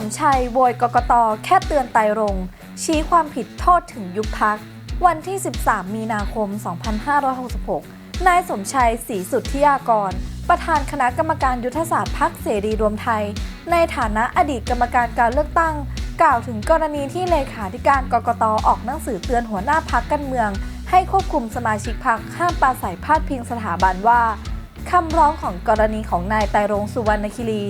มชัยโวยกกตแค่เตือนไตรงชี้ความผิดโทษถึงยุบพัก วันที่ 13 มีนาคม 2566 นายสมชัยศรีสุทธิยากร ประธานคณะกรรมการยุทธศาสตร์พักเสรีรวมไทย ในฐานะอดีตกรรมการการเลือกตั้ง กล่าวถึงกรณีที่เลขาธิการกกตออกหนังสือเตือนหัวหน้าพักการเมือง ให้ควบคุมสมาชิกพักห้ามปราศัยพาดพิงสถาบันว่าคำร้องของกรณีของนายไตรงสุวรรณคิรี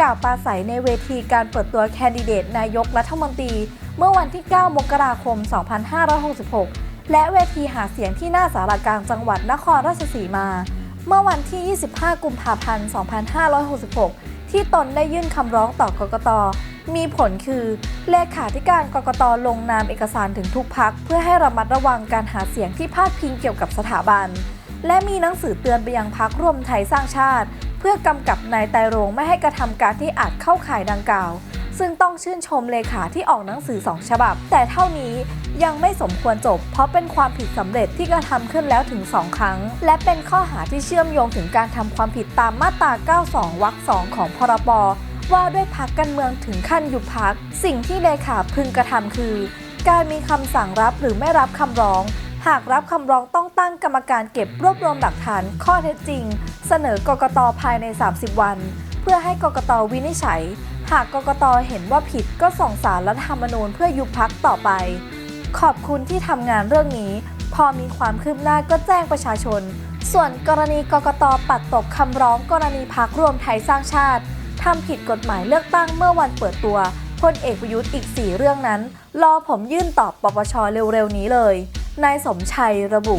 กล่าวปราศัยในเวทีการเปิดตัวแคนดิเดตนายกรัฐมนตรี เมื่อวันที่ 9 มกราคม 2566 และเวทีหาเสียงที่หน้าสารกลางจังหวัดนครราชสีมา เมื่อวันที่ 25 กุมภาพันธ์ 2566 ที่ตนได้ยื่นคำร้องต่อกกต มีผลคือ เลขาธิการกกตลงนามเอกสารถึงทุกพัก เพื่อให้ระมัดระวังการหาเสียงที่พาดพิงเกี่ยวกับสถาบัน และมีหนังสือเตือนไปยังพักร่วมไทยสร้างชาติ เพื่อกำกับนายไตรรงไม่ให้กระทำการที่อาจเข้าข่ายดังกล่าว ซึ่งต้องชื่นชมเลขาที่ออกหนังสือสองฉบับ แต่เท่านี้ยังไม่สมควรจบ เพราะเป็นความผิดสำเร็จที่กระทำขึ้นแล้วถึง 2 ครั้ง และเป็นข้อหาที่เชื่อมโยงถึงการทำความผิดตามมาตรา 92 วรรค 2 ของพรบว่าด้วยพักการเมืองถึงขั้นยุบพัก สิ่งที่เลขาพึงกระทำคือ การมีคำสั่งรับหรือไม่รับคำร้อง หากรับคำร้องต้องตั้งกรรมการเก็บรวบรวมหลักฐานข้อเท็จจริง เสนอกกตภายใน 30 วัน เพื่อให้กกตวินิจฉัย หากกกตเห็นว่าผิดก็ส่งสารรัฐธรรมนูญเพื่อยุบพักต่อไป ขอบคุณที่ทำงานเรื่องนี้ พอมีความคืบหน้าก็แจ้งประชาชน ส่วนกรณีกกตปัดตกคำร้องกรณีพักรวมไทยสร้างชาติทำผิดกฎหมายเลือกตั้งเมื่อวันเปิดตัวพลเอกประยุทธ์อีก 4 เรื่องนั้น รอผมยื่นตอบปปชเร็วๆนี้เลย นายสมชัยระบุ